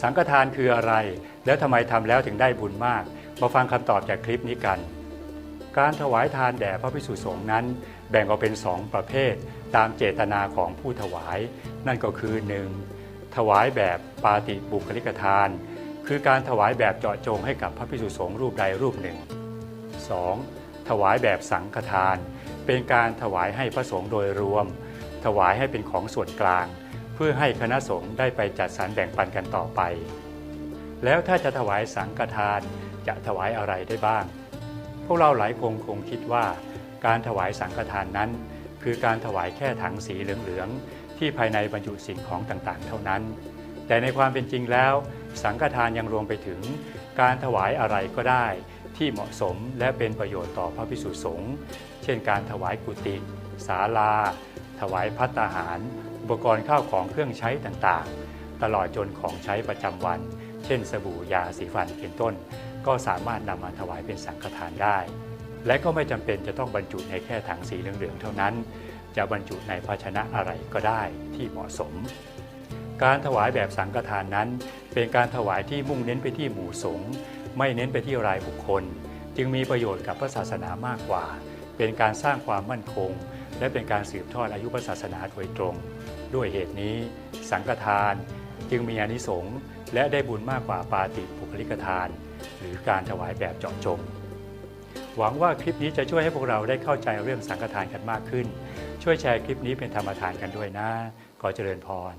สังฆทานคืออะไร แล้วทำไมทำแล้วถึงได้บุญมาก มาฟังคำตอบจากคลิปนี้กัน การถวายทานแด่พระภิกษุสงฆ์นั้น แบ่งออกเป็นสองประเภท ตามเจตนาของผู้ถวาย นั่นก็คือ 1. ถวายแบบปาติบุคลิกทาน คือการถวายแบบเจาะจงให้กับพระภิกษุสงฆ์รูปใดรูปหนึ่ง 2. ถวายแบบสังฆทาน เป็นการถวายให้พระสงฆ์โดยรวม ถวายให้เป็นของส่วนกลาง พื่อให้คณะสงฆ์ได้ไปจัดสรรแบ่งปันกันต่อไป แล้วถ้าจะถวายสังฆทานจะถวายอะไรได้บ้าง พวกเราหลายคงคงคิดว่า การถวายสังฆทานนั้น คือการถวายแค่ถังสีเหลืองๆที่ภายในบรรจุสิ่งของต่างๆ เท่านั้น แต่ในความเป็นจริงแล้ว สังฆทานยังรวมไปถึง การถวายอะไรก็ได้ ที่เหมาะสมและเป็นประโยชน์ต่อพระภิกษุสงฆ์เช่น การถวายกุฏิศาลา ถวายพัตตาหาร ปกรณ์ข้าวของเครื่องใช้ต่างๆ ตลอดจนของใช้ประจำวัน เช่น สบู่ยาสีฟันเป็นต้น ก็สามารถนำมาถวายเป็นสังฆทานได้ และก็ไม่จำเป็นจะต้องบรรจุในแค่ถังสีเหลืองๆเท่านั้น จะบรรจุในภาชนะอะไรก็ได้ที่เหมาะสม การถวายแบบสังฆทานนั้น เป็นการถวายที่มุ่งเน้นไปที่หมู่สงฆ์ไม่เน้นไปที่รายบุคคล จึงมีประโยชน์กับพระศาสนามากกว่า เป็นการสร้างความมั่นคง และเป็นการสืบทอดอายุพระศาสนาโดยตรง ด้วยเหตุนี้ สังฆทานจึงมีอนิสงส์และได้บุญมากกว่าปาติปุคลิกทาน หรือการถวายแบบเจาะจง หวังว่าคลิปนี้จะช่วยให้พวกเราได้เข้าใจเรื่องสังฆทานกันมากขึ้น ช่วยแชร์คลิปนี้เป็นธรรมทานกันด้วยนะขอเจริญพร